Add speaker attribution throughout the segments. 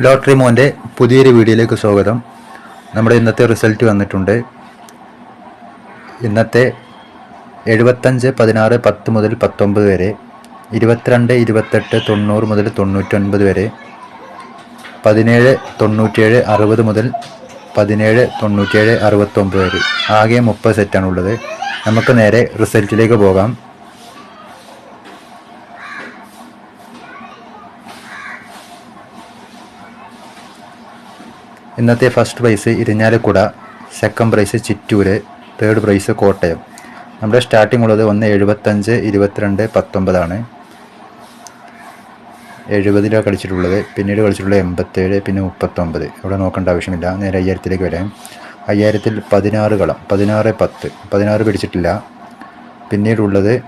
Speaker 1: Lottery മോന്റെ പുതിയൊരു വീഡിയോയിലേക്ക് സ്വാഗതം. നമ്മുടെ ഇന്നത്തെ റിസൾട്ട് വന്നിട്ടുണ്ട്. ഇന്നത്തെ എഴുപത്തഞ്ച് പതിനാറ് പത്ത് മുതൽ പത്തൊമ്പത് വരെ ഇരുപത്തിരണ്ട് ഇരുപത്തെട്ട് തൊണ്ണൂറ് മുതൽ തൊണ്ണൂറ്റൊൻപത് വരെ പതിനേഴ് തൊണ്ണൂറ്റേഴ് അറുപത് മുതൽ പതിനേഴ് തൊണ്ണൂറ്റേഴ് അറുപത്തൊമ്പത് വരെ. ആകെ മുപ്പത് സെറ്റാണുള്ളത് നമുക്ക് നേരെ റിസൾട്ടിലേക്ക് പോകാം. ഇന്നത്തെ first prize Irinjalakuda second prize Chittur third prize Kottayam. നമ്മുടെ സ്റ്റാർട്ടിംഗ് ഉള്ളത് ഒന്ന് എഴുപത്തഞ്ച് ഇരുപത്തിരണ്ട് പത്തൊമ്പതാണ്. എഴുപതിലാണ് കളിച്ചിട്ടുള്ളത് പിന്നീട് കളിച്ചിട്ടുള്ളത് എൺപത്തേഴ് പിന്നെ മുപ്പത്തൊമ്പത്. ഇവിടെ നോക്കേണ്ട ആവശ്യമില്ല. നേരെ അയ്യായിരത്തിലേക്ക് വരാം. അയ്യായിരത്തിൽ പതിനാറ് കളം. പതിനാറ് പത്ത്. പതിനാറ് പിടിച്ചിട്ടില്ല. പിന്നീടുള്ളത്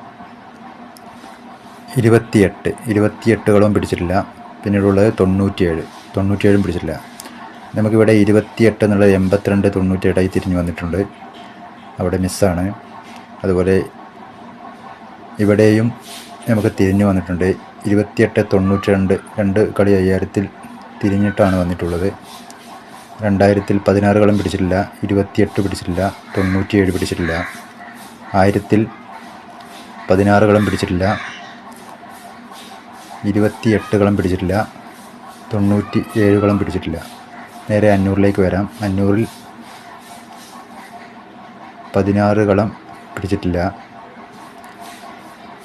Speaker 1: ഇരുപത്തിയെട്ട്. ഇരുപത്തിയെട്ട് കളവും പിടിച്ചിട്ടില്ല. പിന്നീടുള്ളത് തൊണ്ണൂറ്റിയേഴ്. തൊണ്ണൂറ്റിയേഴും പിടിച്ചിട്ടില്ല. നമുക്കിവിടെ ഇരുപത്തിയെട്ട് എന്നുള്ള എൺപത്തിരണ്ട് തൊണ്ണൂറ്റിയേഴായി തിരിഞ്ഞു വന്നിട്ടുണ്ട്. അവിടെ മിസ്സാണ്. അതുപോലെ ഇവിടെയും നമുക്ക് തിരിഞ്ഞു വന്നിട്ടുണ്ട്. ഇരുപത്തിയെട്ട് തൊണ്ണൂറ്റി രണ്ട് രണ്ട് കളി അയ്യായിരത്തിൽ തിരിഞ്ഞിട്ടാണ് വന്നിട്ടുള്ളത്. രണ്ടായിരത്തിൽ പതിനാറ് കളം പിടിച്ചിട്ടില്ല. ഇരുപത്തിയെട്ട് പിടിച്ചിട്ടില്ല. തൊണ്ണൂറ്റിയേഴ് പിടിച്ചിട്ടില്ല. ആയിരത്തിൽ പതിനാറ് കളം പിടിച്ചിട്ടില്ല. ഇരുപത്തിയെട്ട് കളം പിടിച്ചിട്ടില്ല. തൊണ്ണൂറ്റി ഏഴ് കളം പിടിച്ചിട്ടില്ല. നേരെ അഞ്ഞൂറിലേക്ക് വരാം. അഞ്ഞൂറിൽ പതിനാറ് കളം പിടിച്ചിട്ടില്ല.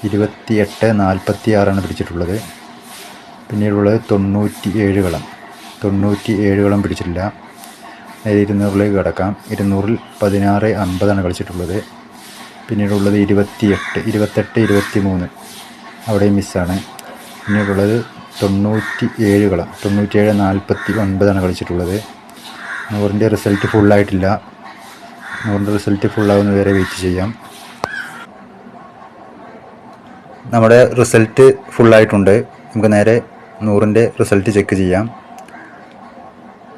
Speaker 1: ഇരുപത്തിയെട്ട് നാൽപ്പത്തി ആറാണ് പിടിച്ചിട്ടുള്ളത്. പിന്നീടുള്ളത് തൊണ്ണൂറ്റി ഏഴ് കളം. തൊണ്ണൂറ്റി ഏഴ് കളം പിടിച്ചിട്ടില്ല. നേരെ ഇരുന്നൂറിലേക്ക് കിടക്കാം. ഇരുന്നൂറിൽ പതിനാറ് അമ്പതാണ് കളിച്ചിട്ടുള്ളത്. പിന്നീടുള്ളത് ഇരുപത്തിയെട്ട് ഇരുപത്തെട്ട് ഇരുപത്തി മൂന്ന് അവിടെയും മിസ്സാണ് പിന്നീടുള്ളത് തൊണ്ണൂറ്റി ഏഴ് കളം തൊണ്ണൂറ്റിയേഴ് നാൽപ്പത്തി ഒൻപതാണ് കളിച്ചിട്ടുള്ളത്. നൂറിന്റെ റിസൾട്ട് ഫുള്ളായിട്ടില്ല നൂറിന്റെ റിസൾട്ട് ഫുള്ളാവുന്ന വരെ വെയിറ്റ് ചെയ്യാം. നമ്മുടെ റിസൾട്ട് ഫുള്ളായിട്ടുണ്ട് നമുക്ക് നേരെ നൂറിന്റെ റിസൾട്ട് ചെക്ക് ചെയ്യാം.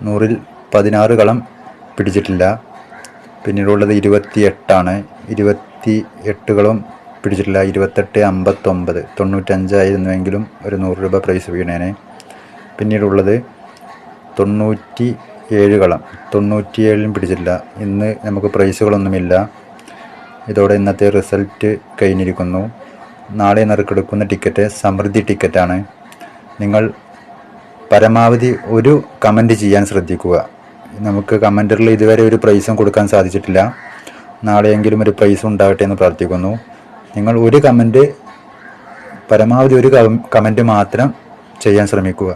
Speaker 1: നൂറിൽ പതിനാറ് കളം പിടിച്ചിട്ടില്ല. പിന്നീടുള്ളത് ഇരുപത്തി എട്ടാണ് ഇരുപത്തി എട്ട് കളം പിടിച്ചിട്ടില്ല. ഇരുപത്തെട്ട് അമ്പത്തൊമ്പത് തൊണ്ണൂറ്റഞ്ചായിരുന്നുവെങ്കിലും ഒരു നൂറ് രൂപ പ്രൈസ് വീണേനെ. പിന്നീടുള്ളത് തൊണ്ണൂറ്റി ഏഴ് കളം. തൊണ്ണൂറ്റിയേഴിലും പിടിച്ചിട്ടില്ല. ഇന്ന് നമുക്ക് പ്രൈസുകളൊന്നുമില്ല ഇതോടെ ഇന്നത്തെ റിസൾട്ട് കഴിഞ്ഞിരിക്കുന്നു. നാളെ നറുക്കെടുക്കുന്ന ടിക്കറ്റ് സമൃദ്ധി ടിക്കറ്റാണ് നിങ്ങൾ പരമാവധി ഒരു കമന്റ് ചെയ്യാൻ ശ്രദ്ധിക്കുക. നമുക്ക് കമന്ററിൽ ഇതുവരെ ഒരു പ്രൈസും കൊടുക്കാൻ സാധിച്ചിട്ടില്ല. നാളെയെങ്കിലും ഒരു പ്രൈസ് ഉണ്ടാകട്ടെ എന്ന് പ്രാർത്ഥിക്കുന്നു. നിങ്ങൾ ഒരു കമന്റ് പരമാവധി ഒരു കമന്റ് മാത്രം ചെയ്യാൻ ശ്രമിക്കുക.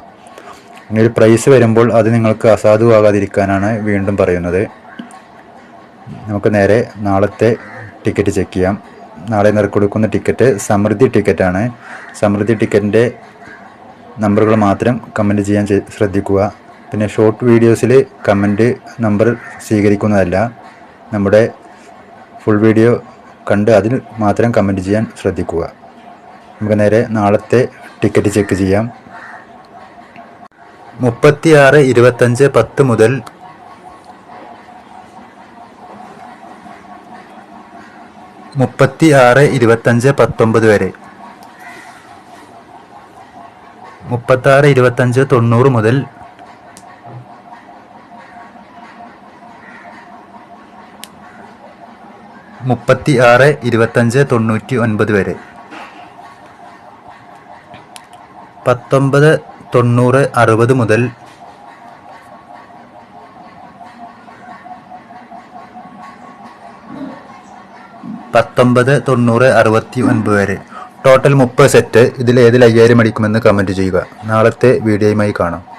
Speaker 1: ഇനി ഒരു പ്രൈസ് വരുമ്പോൾ അത് നിങ്ങൾക്ക് അസാധുവാകാതിരിക്കാനാണ് വീണ്ടും പറയുന്നത്. നമുക്ക് നേരെ നാളത്തെ ടിക്കറ്റ് ചെക്ക് ചെയ്യാം. നാളെ കൊടുക്കുന്ന ടിക്കറ്റ് സമൃദ്ധി ടിക്കറ്റാണ് സമൃദ്ധി ടിക്കറ്റിന്റെ നമ്പറുകൾ മാത്രം കമന്റ് ചെയ്യാൻ ശ്രദ്ധിക്കുക. പിന്നെ ഷോർട്ട് വീഡിയോസിൽ കമന്റ് നമ്പർ സ്വീകരിക്കുന്നതല്ല. നമ്മുടെ ഫുൾ വീഡിയോ കണ്ട് അതിൽ മാത്രം കമന്റ് ചെയ്യാൻ ശ്രദ്ധിക്കുക. നമുക്ക് നേരെ നാളത്തെ ടിക്കറ്റ് ചെക്ക് ചെയ്യാം. മുപ്പത്തിയാറ് ഇരുപത്തഞ്ച് പത്ത് മുതൽ മുപ്പത്തി ആറ് ഇരുപത്തഞ്ച് പത്തൊമ്പത് വരെ. മുപ്പത്താറ് ഇരുപത്തഞ്ച് തൊണ്ണൂറ് മുതൽ മുപ്പത്തി ആറ് ഇരുപത്തഞ്ച് തൊണ്ണൂറ്റി ഒൻപത് വരെ. പത്തൊമ്പത് തൊണ്ണൂറ് അറുപത് മുതൽ പത്തൊമ്പത് തൊണ്ണൂറ് അറുപത്തി ഒൻപത് വരെ. ടോട്ടൽ മുപ്പത് സെറ്റ് ഇതിൽ ഏതിൽ അയ്യായിരം അടിക്കുമെന്ന് കമന്റ് ചെയ്യുക. നാളത്തെ വീഡിയോയുമായി കാണാം.